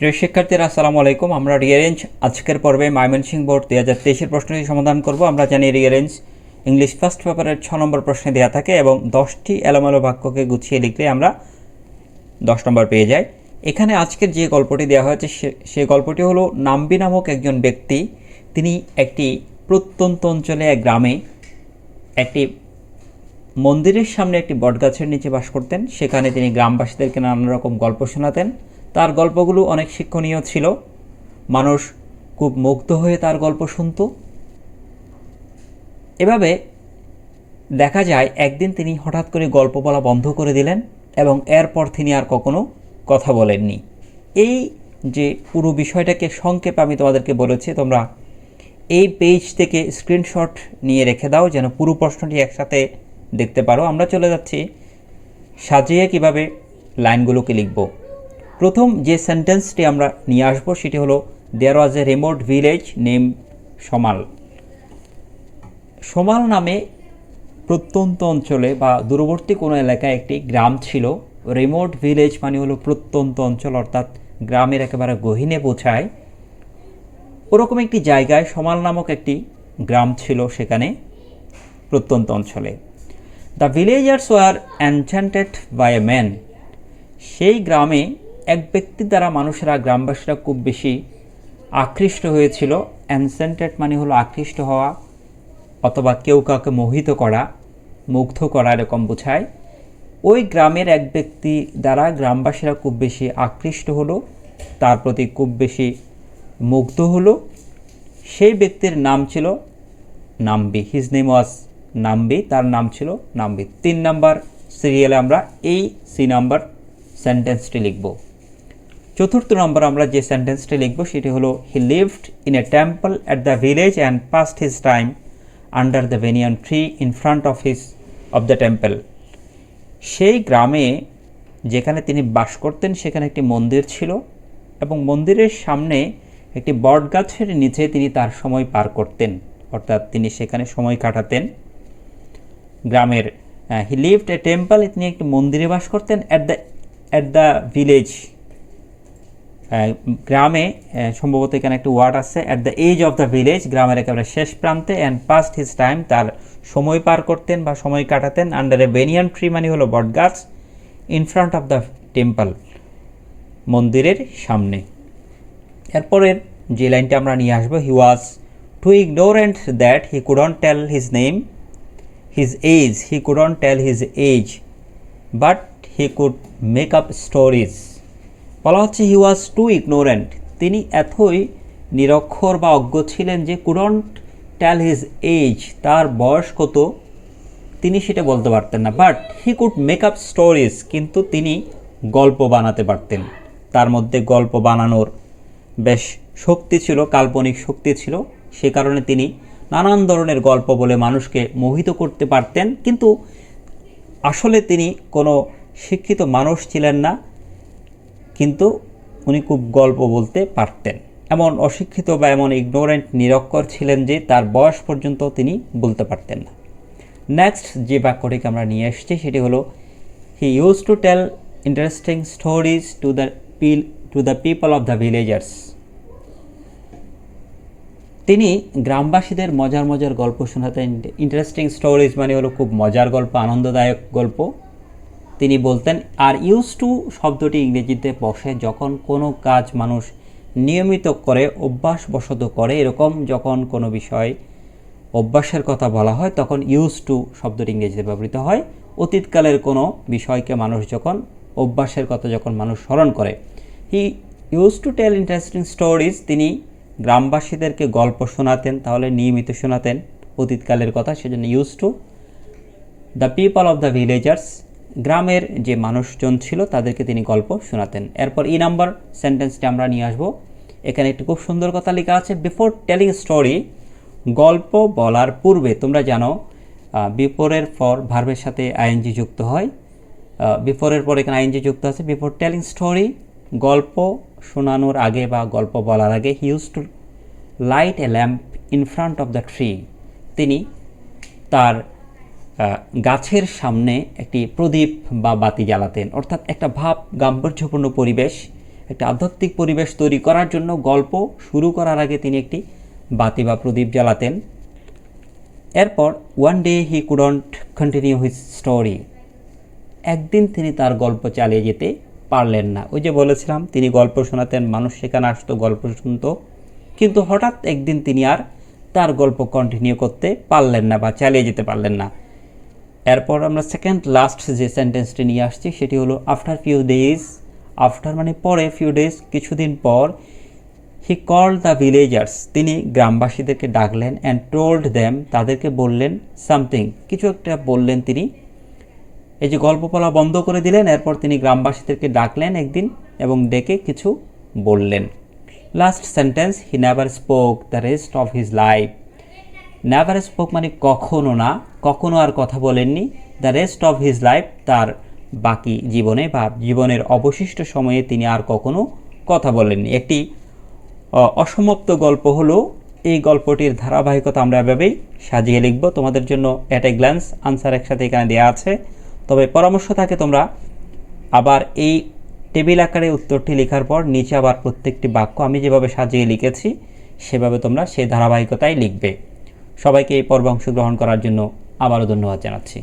প্রিয় শিক্ষার্থীরা, আসসালামু আলাইকুম। আমরা রিয়ারেঞ্জ আজকের পর্বে ময়মনসিংহ বোর্ড দু হাজার তেইশের প্রশ্নটি সমাধান করব। আমরা জানি রিয়ারেঞ্জ ইংলিশ ফার্স্ট পেপারের ছ নম্বর প্রশ্নে দেওয়া থাকে এবং দশটি এলোমেলো বাক্যকে গুছিয়ে লিখলে আমরা দশ নম্বর পেয়ে যাই। এখানে আজকের যে গল্পটি দেওয়া হয়েছে, সে- সেই গল্পটি হলো নাম্বি নামক একজন ব্যক্তি। তিনি একটি প্রত্যন্ত অঞ্চলে এক গ্রামে একটি মন্দিরের সামনে একটি বটগাছের নিচে বাস করতেন। সেখানে তিনি গ্রামবাসীদেরকে নানা রকম গল্প শোনাতেন। তার গল্পগুলো অনেক শিক্ষণীয় ছিল। মানুষ খুব মুগ্ধ হয়ে তার গল্প শুনতো। এভাবে দেখা যায়, একদিন তিনি হঠাৎ করে গল্প বলা বন্ধ করে দিলেন এবং এরপর তিনি আর কখনো কথা বলেননি। এই যে পুরো বিষয়টাকে সংক্ষেপে আমি তোমাদেরকে বলেছি, তোমরা এই পেজ থেকে স্ক্রিনশট নিয়ে রেখে দাও, যেন পুরো প্রশ্নটি একসাথে দেখতে পারো। আমরা চলে যাচ্ছি সাজিয়ে কীভাবে লাইনগুলোকে লিখব। প্রথম যে সেন্টেন্সটি আমরা নিয়ে আসব, সেটি হলো there was a remote village name Somal Somal নামে প্রত্যন্ত অঞ্চলে বা দূরবর্তী কোনো এলাকায় একটি গ্রাম ছিল। রিমোট ভিলেজ মানে হলো প্রত্যন্ত অঞ্চল, অর্থাৎ গ্রামের একেবারে গহীনে বোঝায় ওরকম একটি জায়গায় সমাল নামক একটি গ্রাম ছিল সেখানে প্রত্যন্ত অঞ্চলে। The villagers were enchanted by a man সেই গ্রামে এক ব্যক্তির দ্বারা মানুষেরা, গ্রামবাসীরা খুব বেশি আকৃষ্ট হয়েছিল। অ্যানসেন্টেড মানে হলো আকৃষ্ট হওয়া অথবা কেউ কাউকে মোহিত করা, মুগ্ধ করা এরকম বোঝায়। ওই গ্রামের এক ব্যক্তি দ্বারা গ্রামবাসীরা খুব বেশি আকৃষ্ট হলো, তার প্রতি খুব বেশি মুগ্ধ হলো। সেই ব্যক্তির নাম ছিল Nambi. His name was Nambi, তার নাম ছিল নাম্বি। তিন নাম্বার সিরিয়ালে আমরা এই সি নাম্বার সেন্টেন্সটি লিখব। চতুর্থ নম্বর আমরা যে সেন্টেন্সটি লিখব, সেটি হলো he lived in a temple at the village and passed his time under the banyan tree in front of his of the temple সেই গ্রামে যেখানে তিনি বাস করতেন, সেখানে একটি মন্দির ছিল এবং মন্দিরের সামনে একটি বটগাছের নিচে তিনি তার সময় পার করতেন, অর্থাৎ তিনি সেখানে সময় কাটাতেন। গ্রামের হি লিভড এ টেম্পল তিনি একটি মন্দিরে বাস করতেন at the at the village গ্রামে সম্ভবত এখানে একটা ওয়ার্ড আছে at the edge of the village গ্রামের একেবারে শেষ প্রান্তে অ্যান্ড পাস্ট হিজ টাইম তার সময় পার করতেন বা সময় কাটাতেন আন্ডার এ বেনিয়ান ট্রি মানে হলো বটগাছ in front of the temple মন্দিরের সামনে। এরপরের যে লাইনটা আমরা নিয়ে আসব he was too ignorant that he couldn't tell his name his age he couldn't tell his age but he could make up stories বলা হচ্ছে হি ওয়াজ টু ইগনোরেন্ট। তিনি এতই নিরক্ষর বা অজ্ঞ ছিলেন যে কুডন্ট টেল হিজ এজ তার বয়স কত, তিনি সেটা বলতে পারতেন না। But he could make up stories কিন্তু তিনি গল্প বানাতে পারতেন। তার মধ্যে গল্প বানানোর বেশ শক্তি ছিল, কাল্পনিক শক্তি ছিল। সে কারণে তিনি নানান ধরনের গল্প বলে মানুষকে মোহিত করতে পারতেন। কিন্তু আসলে তিনি কোনো শিক্ষিত মানুষ ছিলেন না। কিন্তু উনি খুব গল্প বলতে পারতেন। এমন অশিক্ষিত বা এমন ইগনোরেন্ট নিরক্ষর ছিলেন যে তার বয়স পর্যন্ত তিনি বলতে পারতেন না। নেক্সট যে বাক্যটিকে আমরা নিয়ে এসেছি সেটি হলো he use to tell interesting stories to the people to the people of the villagers তিনি গ্রামবাসীদের মজার মজার গল্প শোনাতেন। ইন্টারেস্টিং স্টোরিজ মানে হলো খুব মজার গল্প, আনন্দদায়ক গল্প। তিনি বলতেন, আর ইউজ টু শব্দটি ইংরেজিতে বসে, যখন কোনো কাজ মানুষ নিয়মিত করে, অভ্যাসবশত করে, এরকম যখন কোনো বিষয় অভ্যাসের কথা বলা হয়, তখন ইউজ টু শব্দটি ইংরেজিতে ব্যবহৃত হয়। অতীতকালের কোনো বিষয়কে মানুষ যখন, অভ্যাসের কথা যখন মানুষ স্মরণ করে, he use to tell interesting stories, তিনি গ্রামবাসীদেরকে গল্প শোনাতেন, তাহলে নিয়মিত শোনাতেন অতীতকালের কথা, সেজন্য use to the people of the villagers গ্রামের যে মানুষজন ছিল, তাদেরকে তিনি গল্প শোনাতেন। এরপর ই নাম্বার সেন্টেন্সটি আমরা নিয়ে আসব। এখানে একটি খুব সুন্দর কথা লেখা আছে বিফোর টেলিং স্টোরি গল্প বলার পূর্বে তোমরা জানো বিফোরের পর ভার্বের সাথে আইএনজি যুক্ত হয়। বিফোরের পর এখানে আইএনজি যুক্ত আছে। বিফোর টেলিং স্টোরি গল্প শোনানোর আগে বা গল্প বলার আগে he use to light a lamp in front of the tree তিনি তার গাছের সামনে একটি প্রদীপ বা বাতি জ্বালাতেন। অর্থাৎ একটা ভাব গাম্ভীর্যপূর্ণ পরিবেশ, একটা আধ্যাত্মিক পরিবেশ তৈরি করার জন্য গল্প শুরু করার আগে তিনি একটি বাতি বা প্রদীপ জ্বালাতেন। এরপর one day he couldn't continue his story একদিন তিনি তার গল্প চালিয়ে যেতে পারলেন না। ওই যে বলেছিলাম, তিনি গল্প শোনাতেন, মানুষ সেখানে আসতো, গল্প শুনতো। কিন্তু হঠাৎ একদিন তিনি আর তার গল্প কন্টিনিউ করতে পারলেন না বা চালিয়ে যেতে পারলেন না। এরপর আমরা সেকেন্ড লাস্ট যে সেন্টেন্সটি নিয়ে আসছি, সেটি হলো আফটার ফিউ ডেজ আফটার মানে পরে ফিউ ডেজ কিছুদিন পর হি কল দ্য ভিলেজার্স তিনি গ্রামবাসীদেরকে ডাকলেন অ্যান্ড টোল্ড দেম তাদেরকে বললেন সামথিং কিছু একটা বললেন তিনি। এই যে গল্প বলা বন্ধ করে দিলেন, এরপর তিনি গ্রামবাসীদেরকে ডাকলেন একদিন এবং ডেকে কিছু বললেন। Last sentence he never spoke the rest of his life never spoke মানে কখনো না, কখনো আর কথা বলেননি। The rest of his life তার বাকি জীবনে বা জীবনের অবশিষ্ট সময়ে তিনি আর কখনো কথা বলেননি। একটি অসমাপ্ত গল্প হলো, এই গল্পটির ধারাবাহিকতা আমরা এভাবেই সাজিয়ে লিখব। তোমাদের জন্য অ্যাট এ গ্ল্যান্স আনসার একসাথে এখানে দেওয়া আছে। তবে পরামর্শ থাকে তোমরা, আবার এই টেবিল আকারে উত্তরটি লেখার পর নিচে আবার প্রত্যেকটি বাক্য আমি যেভাবে সাজিয়ে লিখেছি, সেভাবে তোমরা সেই ধারাবাহিকতায় লিখবে। সবাইকে এই পর্বে অংশগ্রহণ করার জন্য আবারও ধন্যবাদ জানাচ্ছি।